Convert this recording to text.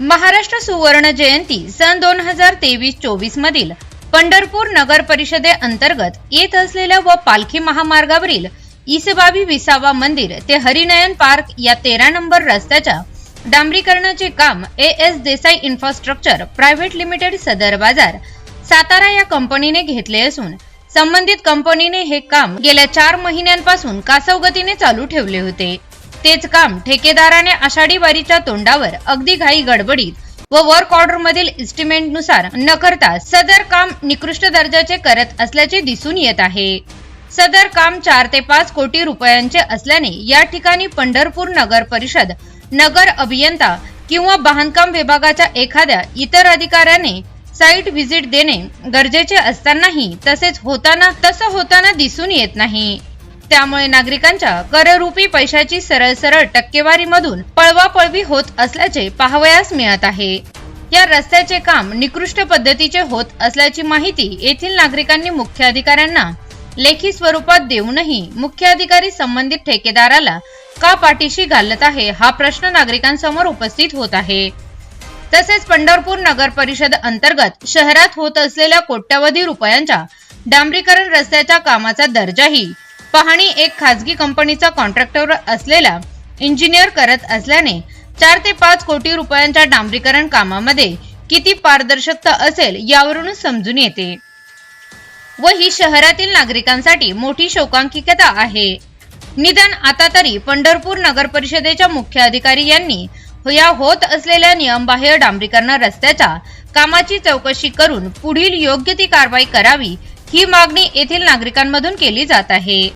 महाराष्ट्र सुवर्ण जयंती सन दोन हजार तेवीस चोवीस मधील पंढरपूर नगर परिषदे अंतर्गत येत असलेल्या व पालखी महामार्गावरील इसबाबी विसावा मंदिर ते हरिनयन पार्क या तेरा नंबर रस्त्याच्या डांबरीकरणाचे काम A S Desai infrastructure private limited Sadar Bazar Satara या कंपनीने घेतले असून संबंधित कंपनीने हे काम गेल्या चार महिन्यांपासून कासवगतीने चालू ठेवले होते. तेच काम ठेकेदाराने आषाढी वारीच्या तोंडावर अगदी घाई गडबडीत व वर्क ऑर्डर मधील इस्टिमेंटनुसार न करता सदर काम निकृष्ट दर्जाचे करत असल्याचे दिसून येत आहे. सदर काम चार ते पाच कोटी रुपयांचे असल्याने या ठिकाणी पंढरपूर नगर परिषद नगर अभियंता किंवा बांधकाम विभागाच्या एखाद्या इतर अधिकाऱ्याने साईट व्हिजिट देणे गरजेचे असतानाही तसेच होताना तसं होताना दिसून येत नाही. त्यामुळे नागरिकांच्या कररूपी पैशाची सरळ सरळ टक्केवारीमधून पळवापळवी होत असल्याचे पाहावयास मिळत आहे. या रस्त्याचे काम निकृष्ट पद्धतीचे होत असल्याची माहिती येथील नागरिकांनी मुख्य अधिकाऱ्यांना लेखी स्वरूपात देऊनही मुख्य अधिकारी संबंधित ठेकेदाराला का पाठीशी घालत आहे हा प्रश्न नागरिकांसमोर उपस्थित होत आहे. तसेच पंढरपूर नगर परिषद अंतर्गत शहरात होत असलेल्या कोट्यवधी रुपयांच्या डांबरीकरण रस्त्याच्या कामाचा दर्जाही पाहणी एक खासगी कंपनीचा कॉन्ट्रॅक्टर असलेला इंजिनियर करत असल्याने चार ते पाच कोटी रुपयांच्या डांबरीकरण कामामध्ये किती पारदर्शकता असेल यावरूनच समजून येते. व ही शहरातील नागरिकांसाठी मोठी शोकांकिकता आहे. निदान आता तरी पंढरपूर नगर परिषदेच्या मुख्य अधिकारी यांनी या होत असलेल्या नियमबाह्य डांबरीकरण रस्त्याच्या कामाची चौकशी करून पुढील योग्य ती कारवाई करावी ही मागणी येथील नागरिकांमधून केली जात आहे.